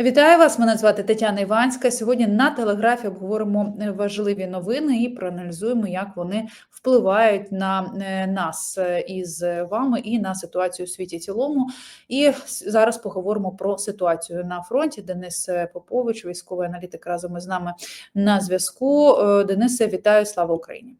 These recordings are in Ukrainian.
Вітаю вас! Мене звати Тетяна Іванська. Сьогодні на телеграфі обговоримо е, важливі новини і проаналізуємо, як вони впливають на е, нас е, із вами і на ситуацію у світі цілому. І зараз поговоримо про ситуацію на фронті. Денис Попович, військовий аналітик, разом із нами на зв'язку. Денисе, вітаю! Слава Україні!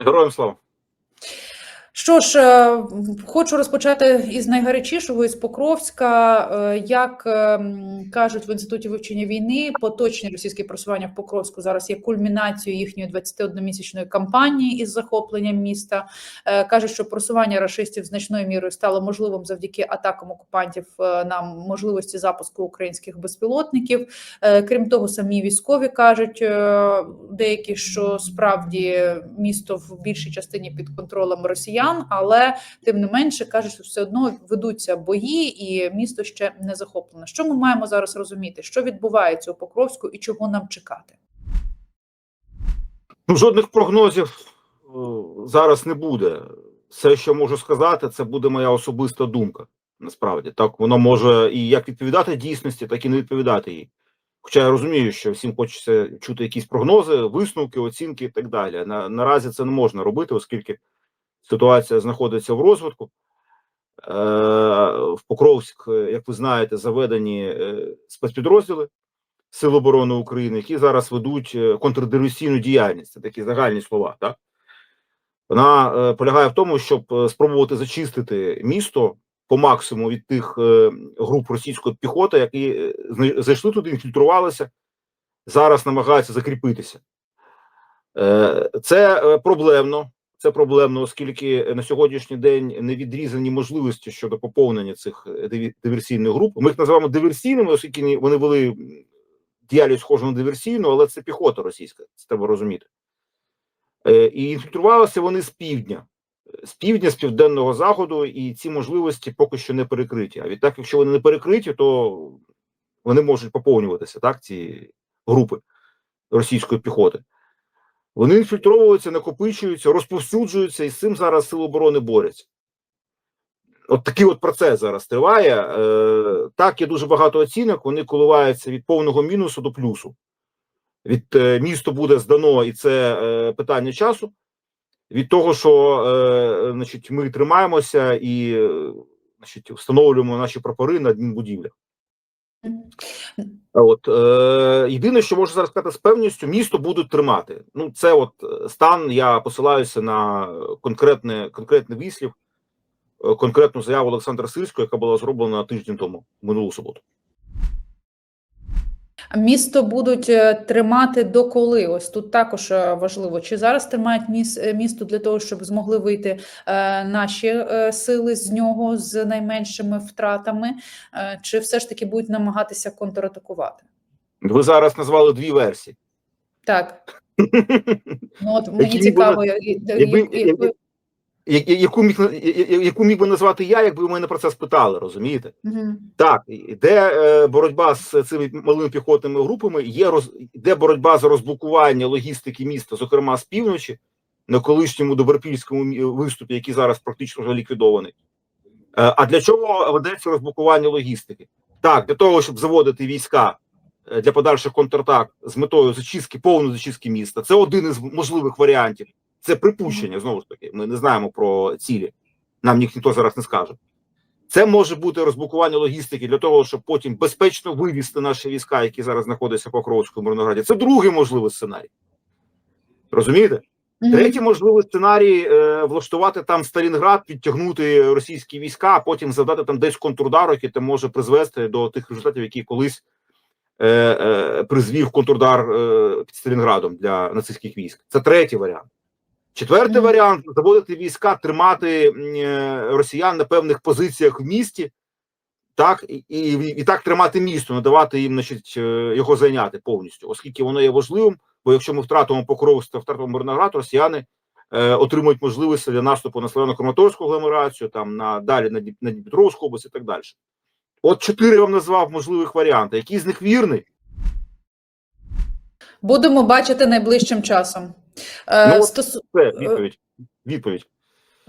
Героям слава. Що ж, е, хочу розпочати із найгарячішого із Покровська. Е, Як е, кажуть в інституті вивчення війни, поточні російські просування в Покровську зараз є кульмінацією їхньої 21-місячної кампанії із захопленням міста. Кажуть, що просування рашистів значною мірою стало можливим завдяки атакам окупантів на можливості запуску українських безпілотників. Крім того, самі військові кажуть деякі, що справді місто в більшій частині під контролем росіян, але тим не менше кажуть, що все одно ведуться бої, і місто ще не захоплено. Що ми маємо зараз розуміти? Що відбувається у Покровську і чого нам чекати? Ну, жодних прогнозів о, зараз не буде. Все, що можу сказати, це буде моя особиста думка. Насправді так воно може і як відповідати дійсності, так і не відповідати їй. Хоча я розумію, що всім хочеться чути якісь прогнози, висновки, оцінки і так далі. На, наразі це не можна робити, оскільки ситуація знаходиться в розвитку. Е, в Покровськ, як ви знаєте, заведені е, спецпідрозділи Сил оборони України, які зараз ведуть е, контрдиверсійну діяльність. Це такі загальні слова. Так? Вона полягає в тому, щоб спробувати зачистити місто по максимуму від тих груп російської піхоти, які зайшли туди, інфільтрувалися, зараз намагаються закріпитися. Це проблемно. Це проблемно, оскільки на сьогоднішній день не відрізані можливості щодо поповнення цих е, диверсійних груп. Ми їх називаємо диверсійними, оскільки вони вели діяльність схожу на диверсійну, але це піхота російська, це треба розуміти. Е, І інфільтрувалися вони з півдня, з півдня, з південного заходу, і ці можливості поки що не перекриті. А відтак, якщо вони не перекриті, то вони можуть поповнюватися, так, ці групи російської піхоти. Вони інфільтровуються, накопичуються, розповсюджуються, і з цим зараз сили оборони борються. От такий от процес зараз триває. Е, так, є дуже багато оцінок, вони коливаються від повного мінусу до плюсу. Від е, місто буде здано, і це е, питання часу. Від того, що е, значить, ми тримаємося і е, значить, встановлюємо наші прапори на адмінбудівлях. А От е, єдине, що можу зараз сказати з певністю, місто будуть тримати. Ну, це от е, стан. Я посилаюся на конкретне, конкретний вислів, е, конкретну заяву Олександра Сирського, яка була зроблена тиждень тому, минулу суботу. Місто будуть е, тримати доколи. Ось тут також е, важливо, чи зараз тримають е, місто для того, щоб змогли вийти наші сили з нього з найменшими втратами, чи все ж таки будуть намагатися контратакувати? Ви зараз назвали дві версії. Так, ну от мені цікаво, якби- Яку міг яку міг би назвати я, якби ви мене про це спитали, розумієте? Мгм. Так, де е, боротьба з цими малими піхотними групами, є роз, де боротьба за розблокування логістики міста, зокрема з півночі, на колишньому добропільському виступі, який зараз практично вже ліквідований. Е, а для чого ведеться розблокування логістики? Так, для того, щоб заводити війська е, для подальших контратак з метою зачистки, повної зачистки міста. Це один із можливих варіантів. Це припущення, знову ж таки. Ми не знаємо про цілі. Нам ні- ніхто зараз не скаже. Це може бути розблокування логістики для того, щоб потім безпечно вивізти наші війська, які зараз знаходяться по Покровську Мирнограді. Це другий можливий сценарій. Розумієте? Мгм. Третій можливий сценарій е, влаштувати там Сталінград, підтягнути російські війська, а потім завдати там десь контрудар, який там може призвести до тих результатів, які колись е, е, призвів контрудар е, під Сталінградом для нацистських військ. Це третій варіант. Четвертий варіант заводити війська, тримати е, росіян на певних позиціях в місті, так і, і, і так тримати місто, не давати їм значить, е, його зайняти повністю, оскільки воно є важливим. Бо якщо ми втратимо Покровськ та втратимо Мирноград, росіяни е, отримують можливості для наступу на Славяно-Краматорську агломерацію, там на далі на, на Дніпропетровську область і так далі. От чотири вам назвав можливих варіанти. Який з них вірний? Будемо бачити найближчим часом. Е, Ну, от стосу- Це відповідь. Відповідь.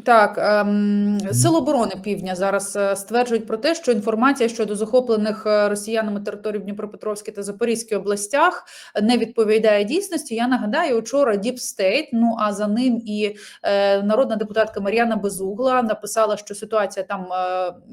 Так, ем, Сил оборони Півдня зараз е, стверджують про те, що інформація щодо захоплених е, росіянами територій в Дніпропетровській та Запорізькій областях не відповідає дійсності. Я нагадаю, вчора State, ну а за ним і е, народна депутатка Мар'яна Безугла написала, що ситуація там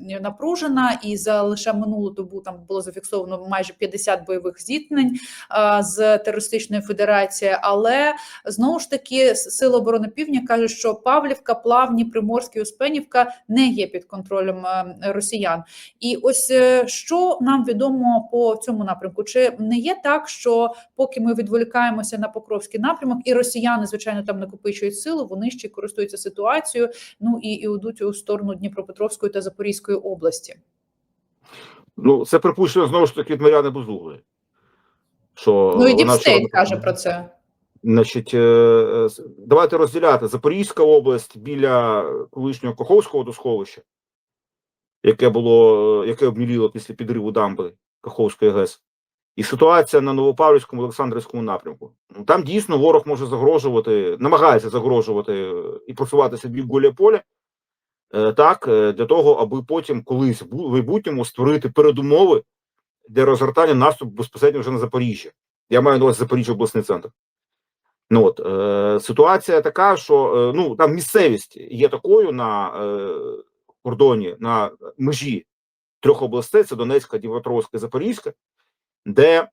е, напружена, і за лише минулу добу там було зафіксовано майже 50 бойових зіткнень е, з терористичною федерацією. Але знову ж таки Сили оборони Півдня кажуть, що Павлівка, Плавні, Приморський, Успенівка не є під контролем е, росіян. І ось е, що нам відомо по цьому напрямку? Чи не є так, що поки ми відволікаємося на Покровський напрямок, і росіяни, звичайно, там накопичують силу, вони ще користуються ситуацією, ну і, і йдуть у сторону Дніпропетровської та Запорізької області. Ну, це припущено знову ж таки від Мар'яни. Що Ну і Діпстейт каже про це. Значить, е, е, давайте розділяти Запорізька область біля колишнього Каховського досховища, яке було, е, яке обміліло після підриву дамби Каховської ГЕС, і ситуація на Новопавлівському Олександрівському напрямку. Ну, Там дійсно ворог може загрожувати, намагається загрожувати і просуватися бік Гуляполя, е, так, для того, аби потім колись в майбутньому створити передумови для розгортання наступу безпосередньо вже на Запоріжжя. Я маю на увазі Запоріжжя обласний центр. Ну от е, ситуація така, що е, ну там місцевість є такою на е, кордоні на межі трьох областей: це Донецька, Дніпропетровська, Запорізька, де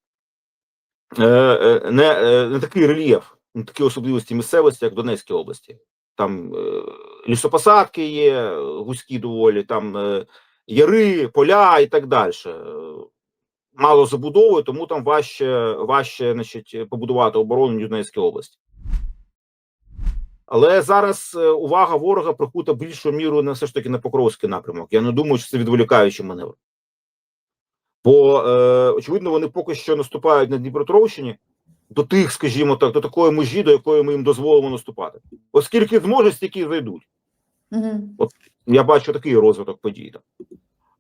е, е, не, е, не такий рельєф, не такі особливості місцевості, як в Донецькій області. Там е, лісопосадки є, гуські доволі, там е, яри, поля і так далі. Мало забудови, тому там важче, важче значить, побудувати оборону в Донецькій області. Але зараз е, увага ворога прикута більшою мірою на все ж таки на Покровський напрямок. Я не думаю, що це відволікаючий маневр. Бо, е, очевидно, вони поки що наступають на Дніпропетровщині до тих, скажімо так, до такої межі, до якої ми їм дозволимо наступати. Оскільки зможуть, стільки зайдуть. Угу. Я бачу такий розвиток подій. Там.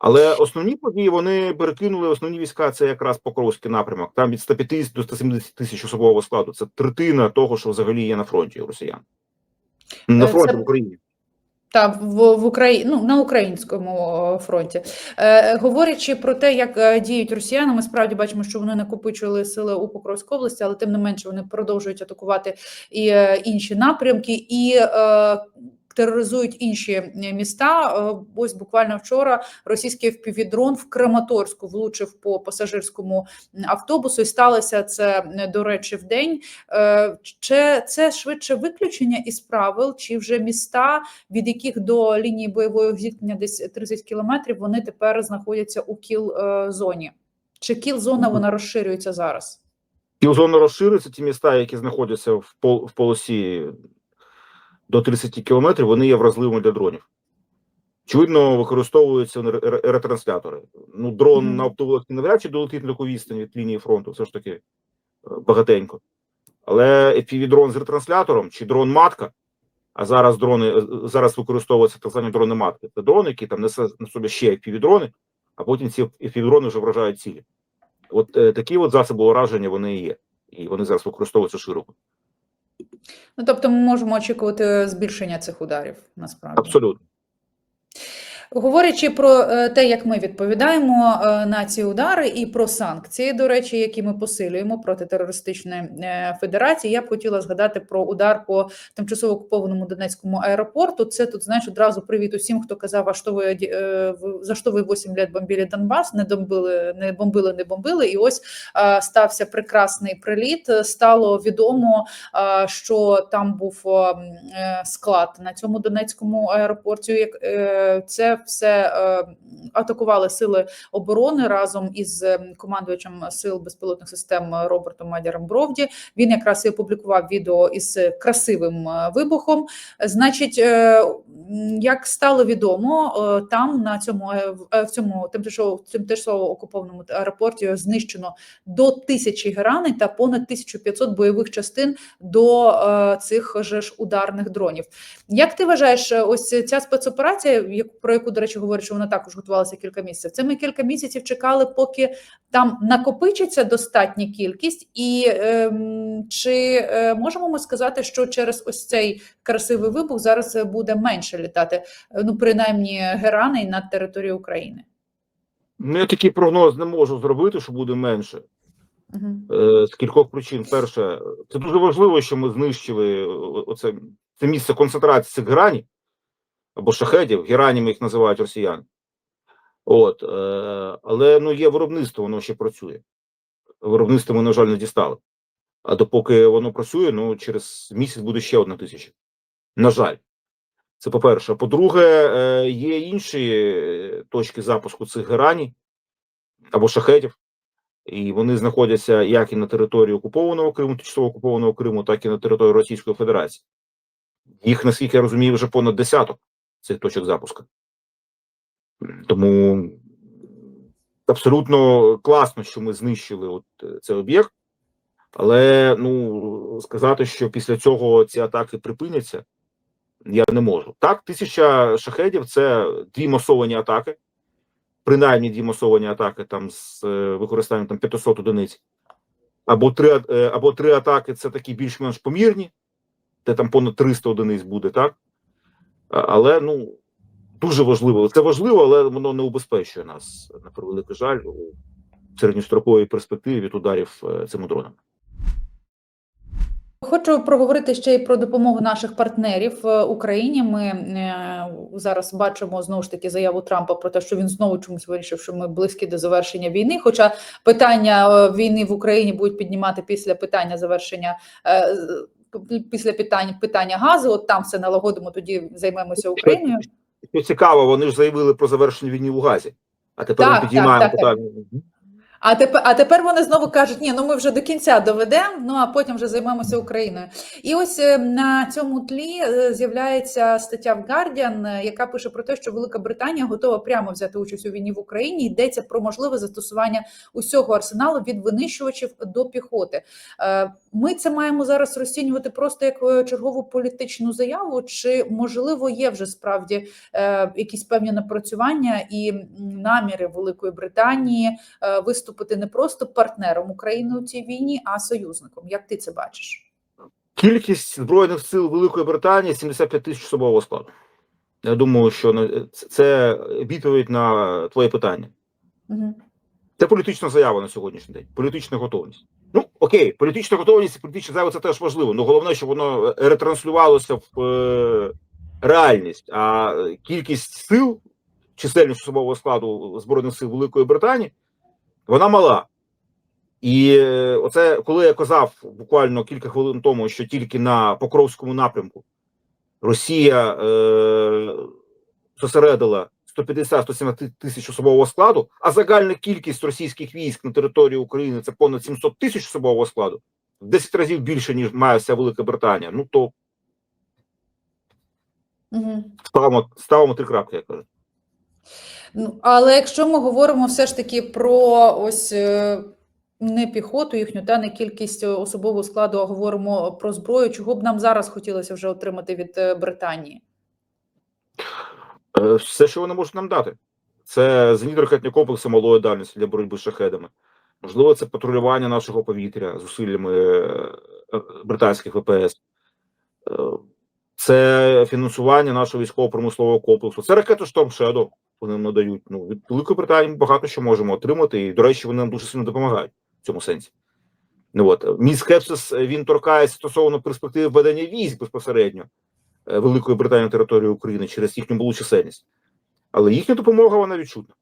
Але основні події вони перекинули основні війська. Це якраз Покровський напрямок. Там від 150 до 170 тисяч особового складу. Це третина того, що взагалі є на фронті у росіян. На Е, фронті це- в Україні. Та в, в Україні ну на українському фронті, е, говорячи про те, як е, діють росіяни, ми справді бачимо, що вони накопичували сили у Покровській області, але тим не менше вони продовжують атакувати і е, інші напрямки і е, тероризують інші е, міста. Е, ось буквально вчора російський впівдрон в Краматорську влучив по пасажирському автобусу, і сталося це е, до речі в день. Чи це швидше виключення із правил, чи вже міста? від яких до лінії бойового зіткнення десь 30 кілометрів, вони тепер знаходяться у кіл зоні. Чи кіл зона вона розширюється зараз? Кілзона розширюється. Ті міста, які знаходяться в, пол, в полосі до 30 кілометрів, вони є вразливими для дронів. Очевидно, використовуються ре- ре- ретранслятори. Ну, дрон Мгм. на оптоволокні навряд чи долетить на таку відстань від лінії фронту, все ж таки е, багатенько. Але FPV-дрон з ретранслятором чи дрон-матка, а зараз дрони е, зараз використовуються так звані дрони матки. Це дрони, які там несе на собі ще FPV-дрони, а потім ці FPV-дрони вже вражають цілі. От е, такі от засоби ураження вони і є, і вони зараз використовуються широко. Ну тобто, ми можемо очікувати збільшення цих ударів насправді. Абсолютно. Говорячи про е, те, як ми відповідаємо е, на ці удари, і про санкції, до речі, які ми посилюємо проти терористичної е, федерації, я б хотіла згадати про удар по тимчасово окупованому Донецькому аеропорту. Це тут знаєш одразу привіт усім, хто казав, а що ви за що ви 8 лет бомбили Донбас, не бомбили, не бомбили, не бомбили. І ось стався прекрасний приліт. Стало відомо, що там був склад на цьому Донецькому аеропорті. Це все е, атакували сили оборони разом із е, командувачем сил безпілотних систем Робертом Мадяром Бровді. Він якраз і опублікував відео із красивим е, вибухом. Значить, як стало відомо, е, там на цьому е, е, в цьому тимчасово окупованому аеропорті знищено до тисячі граней та понад 1500 бойових частин до цих же ж ударних дронів. Як ти вважаєш, ось ця спецоперація, про яку, до речі, говорять, що вона також готувалася кілька місяців. Це ми кілька місяців чекали, поки там накопичиться достатня кількість, і ем, чи можемо ми сказати, що через ось цей красивий вибух зараз буде менше менше літати, е, ну принаймні герани над територією України. Ну, я такий прогноз не можу зробити, що буде менше. Угу. Е, з кількох причин. Перше, це дуже важливо, що ми знищили оце це місце концентрації цих геранів або шахедів, геранями їх називають росіяни. От, е, але ну, є виробництво, воно ще працює. Виробництво ми, на жаль, не дістали. А допоки воно працює, ну через місяць буде ще одна тисяча. На жаль, це по-перше. По-друге, е, є інші е, точки запуску цих гераній або шахетів, і вони знаходяться як і на території окупованого Криму, тимчасово окупованого Криму, так і на території Російської Федерації. Їх, наскільки я розумію, вже понад десяток цих точок запуску. Тому абсолютно класно, що ми знищили от е, цей об'єкт, але ну сказати, що після цього ці атаки припиняться, я не можу. Так, тисяча шахедів це дві масовані атаки, принаймні дві масовані атаки там з е, використанням там 500 одиниць, або три, е, або три атаки це такі більш-менш помірні, де там понад 300 одиниць буде, так? Але ну дуже важливо. Це важливо, але воно не убезпечує нас, на превеликий жаль, у середньостроковій перспективі від ударів е, цими дронами. Хочу проговорити ще й про допомогу наших партнерів е, Україні. Ми е, зараз бачимо знову ж таки заяву Трампа про те, що він знову чомусь вирішив, що ми близькі до завершення війни. Хоча питання е, війни в Україні будуть піднімати після питання завершення. Після питання питання газу, от там все налагодимо, тоді займемося Україною. Що цікаво, вони ж заявили про завершення війни у Газі. А тепер Так, ми підіймаємо так, так. питання. А тепер, а тепер вони знову кажуть, ні, ну ми вже до кінця доведемо, ну а потім вже займемося Україною. І ось е, на цьому тлі е, з'являється стаття в Guardian, е, яка пише про те, що Велика Британія готова прямо взяти участь у війні в Україні. Йдеться про можливе застосування усього арсеналу від винищувачів до піхоти. Ми це маємо зараз розцінювати просто як чергову політичну заяву, чи можливо є вже справді якісь певні напрацювання і наміри Великої Британії е, виступити не просто партнером України у цій війні, а союзником. Як ти це бачиш? Кількість збройних сил Великої Британії 75 тисяч особового складу. Я думаю, що це- відповідь на твоє питання. Угу. Це політична заява на сьогоднішній день. Політична готовність. Ну окей, політична готовність і політична заява це теж важливо. Ну головне, щоб воно ретранслювалося в е, реальність. А кількість сил, чисельність особового складу збройних сил Великої Британії, вона мала. І е, оце, коли я казав буквально кілька хвилин тому, що тільки на Покровському напрямку Росія е, зосередила 150-170 тисяч особового складу, а загальна кількість російських військ на території України це понад 700 тисяч особового складу, в 10 разів більше, ніж має вся Велика Британія. Ну то Угу. ставимо, ставимо три крапки, я кажу. Ну, але якщо ми говоримо все ж таки про ось е, не піхоту їхню, та не кількість особового складу, а говоримо про зброю, чого б нам зараз хотілося вже отримати від е, Британії? Е, Все, що вони можуть нам дати, це зенітно-ракетні комплекси малої дальності для боротьби з шахедами. Можливо, це патрулювання нашого повітря зусиллями британських ВПС. Це фінансування нашого військово-промислового комплексу. Це ракети Storm Shadow вони нам надають. Ну, від Великої Британії ми багато що можемо отримати, і, до речі, вони нам дуже сильно допомагають в цьому сенсі. Ну, от. Мій скепсис е, він торкається стосовно перспективи ведення військ безпосередньо е, Великої Британії на території України через їхню малу чисельність. Але їхня допомога вона відчутна.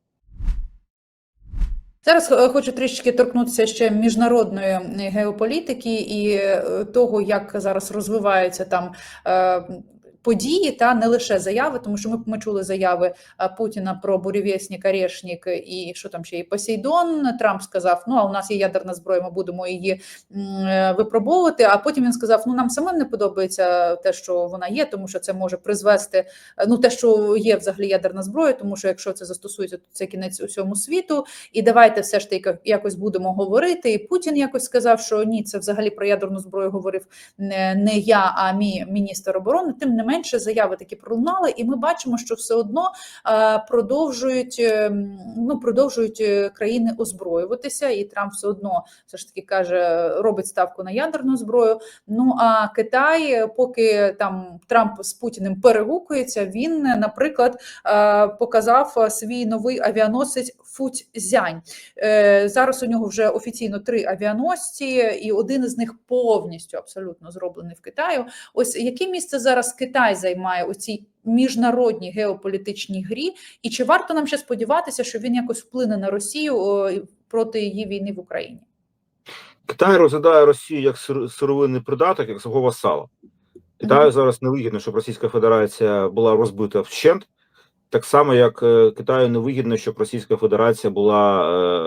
Зараз е, хочу трішки торкнутися ще міжнародної е, геополітики і е, того, як зараз розвиваються там події, та не лише заяви, тому що ми, ми чули заяви е, Путіна про бурєвєснік, Орешнік і що там ще і Посейдон. Трамп сказав: ну а у нас є ядерна зброя, ми будемо її е, випробовувати. А потім він сказав: ну нам самим не подобається те, що вона є, тому що це може призвести е, ну те, що є взагалі ядерна зброя, тому що якщо це застосується, то це кінець усьому світу. І давайте все ж таки якось будемо говорити. І Путін якось сказав, що ні, це взагалі про ядерну зброю говорив не, я, а мій міністр оборони. Тим не менше заяви такі пролунали, і ми бачимо, що все одно е, продовжують е, ну продовжують е, країни озброюватися, і Трамп все одно все ж таки каже, робить ставку на ядерну зброю. Ну а Китай, поки там Трамп з Путіним перегукується, він, наприклад, показав свій новий авіаносець Фуцзянь. Зараз у нього вже офіційно три авіаносці, і один із них повністю абсолютно зроблений в Китаю. Ось яке місце зараз Китай займає у цій міжнародній геополітичній грі, і чи варто нам ще сподіватися, що він якось вплине на Росію проти її війни в Україні? Китай розглядає Росію як сировинний придаток, як свого васала. Китаю Мгм. зараз невигідно, щоб Російська Федерація була розбита вщент, так само, як е, Китаю невигідно, щоб Російська Федерація була е,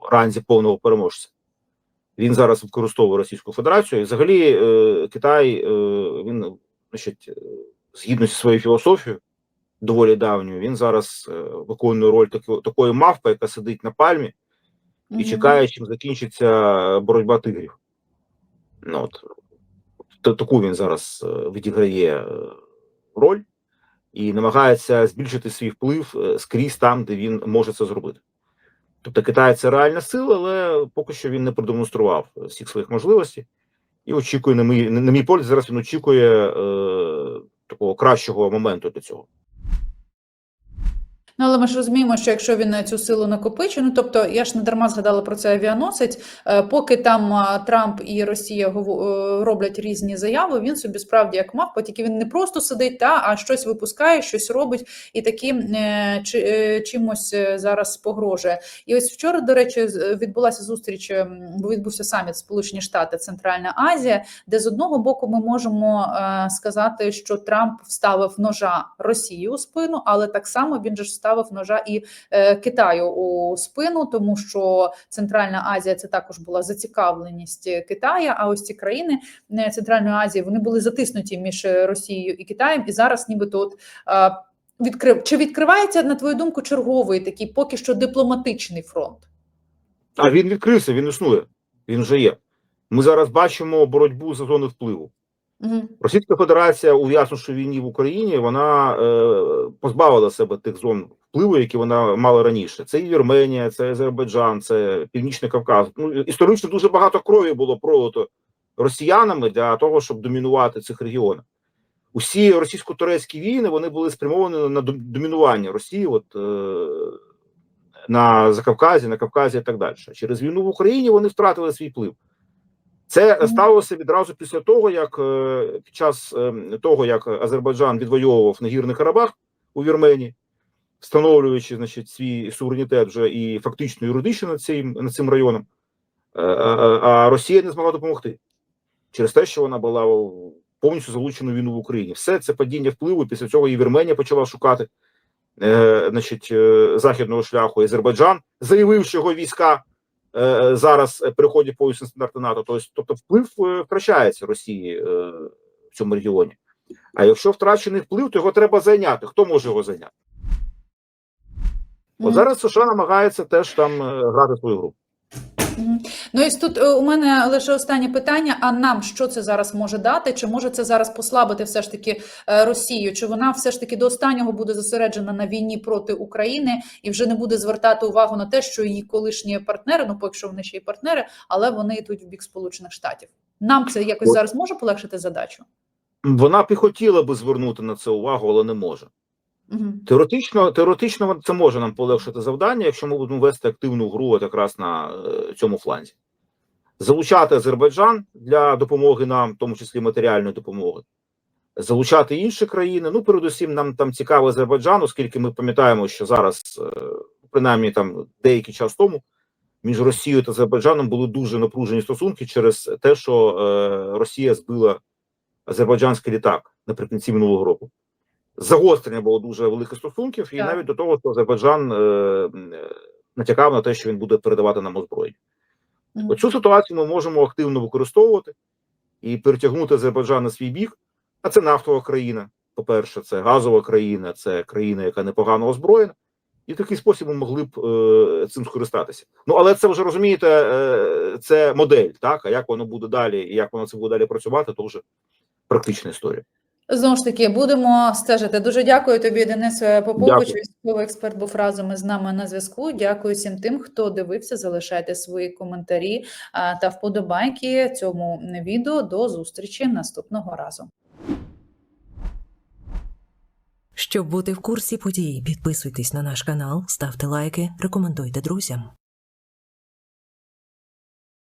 в ранзі повного переможця. Він зараз використовує Російську Федерацію. І взагалі е, Китай е, він, значить, е, згідно зі своєю філософією, доволі давньою, він зараз е, виконує роль тако- такої мавпи, яка сидить на пальмі і Мгм. чекає, чим закінчиться боротьба тигрів. Ну, от, та- таку він зараз е, відіграє роль і намагається збільшити свій вплив скрізь там, де він може це зробити. Тобто Китай це реальна сила, але поки що він не продемонстрував всіх своїх можливостей і очікує, на мій, на мій погляд, зараз він очікує е, такого кращого моменту для цього. Ну, але ми ж розуміємо, що якщо він е, цю силу накопичує, ну тобто я ж не дарма згадала про цей авіаносець. е, Поки там Трамп і Росія е, роблять різні заяви, він собі справді як мавпа, тільки він не просто сидить, та а щось випускає, щось робить і таким е, чи, е, чимось е, зараз погрожує. І ось вчора, до речі, відбулася зустріч, ем, бо відбувся саміт Сполучені Штати, Центральна Азія, де з одного боку ми можемо е, сказати, що Трамп вставив ножа Росії у спину, але так само він же ж вставив ножа і е, Китаю у спину, тому що Центральна Азія це також була зацікавленість Китая. А ось ці країни е, Центральної Азії вони були затиснуті між Росією і Китаєм, і зараз, нібито, от е, відкрив чи відкривається на твою думку черговий такий поки що дипломатичний фронт? А він відкрився, він існує, він вже є. Ми зараз бачимо боротьбу за зони впливу. Угу. Російська Федерація, ув'язнувши в війні в Україні, вона е, позбавила себе тих зон впливу, які вона мала раніше. Це і Вірменія, це Азербайджан, це Північний Кавказ. Ну історично дуже багато крові було пролито росіянами для того, щоб домінувати цих регіонах. Усі російсько-турецькі війни вони були спрямовані на домінування Росії, от е, на Закавказі, на Кавказі і так далі. Через війну в Україні вони втратили свій вплив. Це сталося відразу після того, як е, під час е, того, як Азербайджан відвоював Нагірний Карабах у Вірменії, встановлюючи значить, свій суверенітет вже і фактично юридично над цим, над цим районом, е, а, а Росія не змогла допомогти через те, що вона була повністю залучена війну в Україні. Все це падіння впливу. Після цього і Вірменія почала шукати е, значить, е, західного шляху. І Азербайджан заявив, що його війська е, зараз е, переходять повністю на стандарти НАТО. Тобто, вплив е, втрачається Росії е, в цьому регіоні. А якщо втрачений вплив, то його треба зайняти. Хто може його зайняти? От зараз США намагається теж там е, грати свою гру. Ну і тут е, у мене лише останнє питання: а нам що це зараз може дати? Чи може це зараз послабити все ж таки е, Росію? Чи вона все ж таки до останнього буде зосереджена на війні проти України і вже не буде звертати увагу на те, що її колишні партнери, ну поки що вони ще й партнери, але вони йдуть в бік Сполучених Штатів? Нам це якось зараз може полегшити задачу? Вона б і хотіла би звернути на це увагу, але не може. Угу. Теоретично, теоретично це може нам полегшити завдання, якщо ми будемо вести активну гру от якраз на е, цьому фланзі. Залучати Азербайджан для допомоги нам, в тому числі матеріальної допомоги, залучати інші країни. Ну, передусім, нам там цікаво Азербайджан, оскільки ми пам'ятаємо, що зараз, е, принаймні там деякий час тому, між Росією та Азербайджаном були дуже напружені стосунки через те, що е, Росія збила азербайджанський літак наприкінці минулого року. Загострення було дуже великих стосунків, і Так. навіть до того, що Азербайджан е, е, натякав на те, що він буде передавати нам озброєння. Оцю ситуацію ми можемо активно використовувати і перетягнути Азербайджан на свій бік. А це нафтова країна. По-перше, це газова країна, це країна, яка непогано озброєна, і в такий спосіб ми могли б е, цим скористатися. Ну але це вже розумієте, е, це модель, так а як воно буде далі, і як воно це буде далі працювати, то вже практична історія. Знову ж таки, будемо стежити. Дуже дякую тобі, Денис Попович, військовий експерт, був разом із нами на зв'язку. Дякую всім тим, хто дивився. Залишайте свої коментарі та вподобайки цьому відео. До зустрічі наступного разу. Щоб бути в курсі подій, підписуйтесь на наш канал, ставте лайки, рекомендуйте друзям.